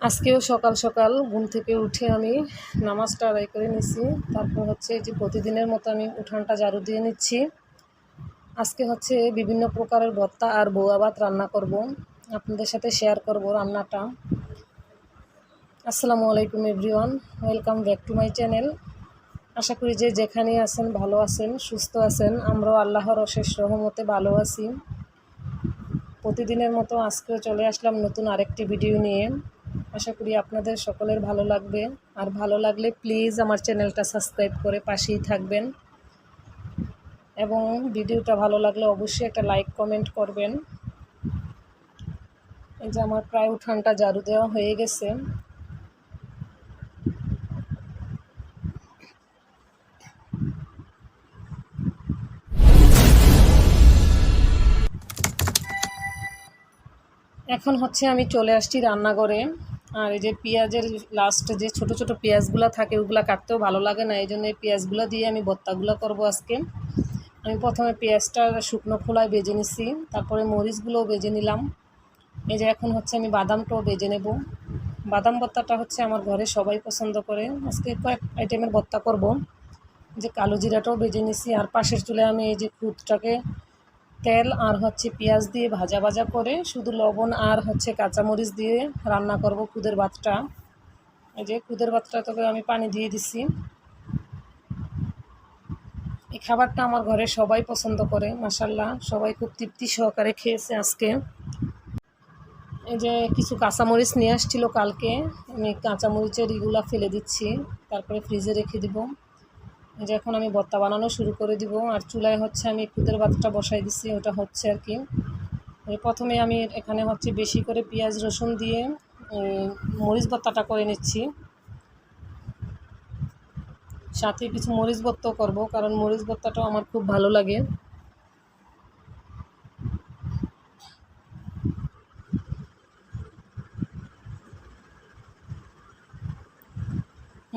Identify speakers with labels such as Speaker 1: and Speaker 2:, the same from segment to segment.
Speaker 1: আজকেও সকাল সকাল ঘুম থেকে উঠে আমি নামাজটা আদায় করে নিছি। তারপর হচ্ছে যে প্রতিদিনের মতো আমি উঠানটা ঝাড়ু দিয়ে নিচ্ছি। আজকে হচ্ছে বিভিন্ন প্রকারের ভর্তা আর বৌয়া ভাত রান্না করব। আপনাদের সাথে শেয়ার করব রান্নাটা। আসসালামু আলাইকুম everyone welcome back to my channel আশা করি যে যেখানে আছেন ভালো আছেন, সুস্থ আছেন। আমরাও আল্লাহর অশেষ রহমতে ভালো আছি। প্রতিদিনের মতো আজকেও চলে আসলাম নতুন আরেকটি ভিডিও নিয়ে। আশা করি আপনাদের সকলের ভালো লাগবে। আর ভালো লাগলে প্লিজ আমার চ্যানেলটা সাবস্ক্রাইব করে পাশেই থাকবেন। এবং ভিডিওটা ভালো লাগলে অবশ্যই একটা লাইক কমেন্ট করবেন। এই যে আমার প্রায় উঠানটা ঝাড়ু দেওয়া হয়ে গেছে। এখন হচ্ছে আমি চলে আসছি রান্নাঘরে। আর এই যে পেঁয়াজের লাস্ট যে ছোট ছোট পেঁয়াজগুলো থাকে, ওগুলো কাটতেও ভালো লাগে না। এই জন্য এই পেঁয়াজগুলো দিয়ে আমি ভর্তাগুলো করব আজকে। আমি প্রথমে পেঁয়াজটা শুকনো খোলায় বেজে নিছি, তারপরে মরিচগুলোও বেজে নিলাম। এই যে এখন হচ্ছে আমি বাদামটাও বেজে নেব। বাদাম ভর্তাটা হচ্ছে আমার ঘরে সবাই পছন্দ করে। আজকে কয়েক আইটেমের ভর্তা করব। যে কালো জিরাটাও বেজে নিছি, আর পাশের চুলে আমি এই যে খুদটাকে তেল আর হচ্ছে পেঁয়াজ দিয়ে ভাজা ভাজা করে শুধু লবণ আর হচ্ছে কাঁচামরিচ দিয়ে রান্না করব খুদের ভাতটা। এই যে খুদের ভাতটা তোকে আমি পানি দিয়ে দিছি। এই খাবারটা আমার ঘরে সবাই পছন্দ করে মাসাল্লাহ সবাই খুব তৃপ্তি সহকারে খেয়েছে আজকে। এই যে কিছু কাঁচামরিচ নিয়ে আসছিল কালকে, আমি কাঁচামরিচের ইগুলা ফেলে দিচ্ছি, তারপরে ফ্রিজে রেখে দিব। যে এখন আমি ভর্তা বানানো শুরু করে দিব। আর চুলায় হচ্ছে আমি খুদের ভাতটা বসাই দিচ্ছি ওটা হচ্ছে আর কি। প্রথমে আমি এখানে হচ্ছে বেশি করে পেঁয়াজ, রসুন দিয়ে মরিচ ভর্তাটা করে নিচ্ছি। সাথে কিছু মরিচ ভর্তাও করব, কারণ মরিচ ভর্তাটাও আমার খুব ভালো লাগে।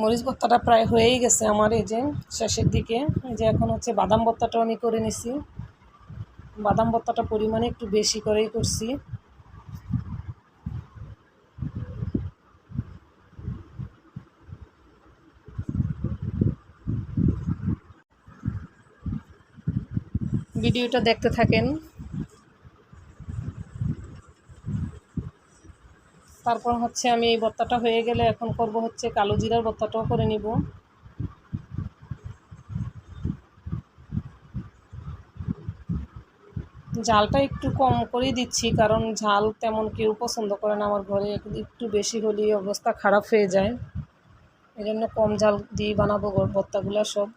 Speaker 1: মরিচ ভর্তাটা প্রায় হয়েই গেছে আমার এই যে শেষের দিকে। যে এখন হচ্ছে বাদাম ভর্তাটাও আমি করে নিছি। বাদাম ভর্তাটা পরিমাণে একটু বেশি করেই করছি। ভিডিওটা দেখতে থাকেন। তারপর হচ্ছে আমি এই ভর্তাটা হয়ে গেলে এখন করব হচ্ছে কালো জিরার ভর্তাটাও করে নিব। ঝালটা একটু কম করেই দিচ্ছি, কারণ ঝাল তেমন কেউ পছন্দ করে না আমার ঘরে। একটু বেশি হলেই অবস্থা খারাপ হয়ে যায়। এই জন্য কম ঝাল দিয়ে বানাবো ভর্তাগুলো সব।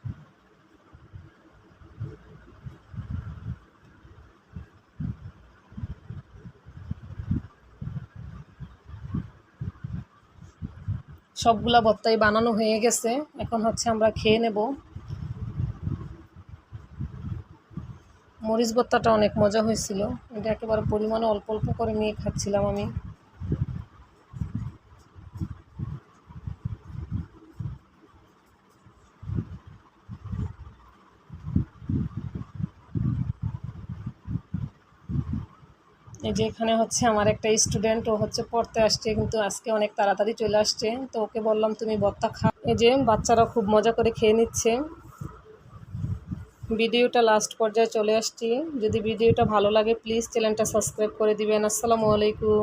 Speaker 1: সবগুলা ভর্তাই বানানো হয়ে গেছে। এখন হচ্ছে আমরা খেয়ে নেব। মরিচ ভর্তাটা অনেক মজা হয়েছিল। এটা একেবারে পরিমাণে অল্প অল্প করে নিয়ে খাচ্ছিলাম আমি। যে এখানে হচ্ছে আমার একটা স্টুডেন্ট ও হচ্ছে পড়তে আসছে, কিন্তু আজকে অনেক তাড়াতাড়ি চলে আসছে। তো ওকে বললাম, তুমি বত্তা খা এই যে বাচ্চারা খুব মজা করে খেয়ে নিচ্ছে। ভিডিওটা লাস্ট পর্যায়ে চলে আসছি। যদি ভিডিওটা ভালো লাগে প্লিজ চ্যানেলটা সাবস্ক্রাইব করে দিবেন। আসসালামু আলাইকুম।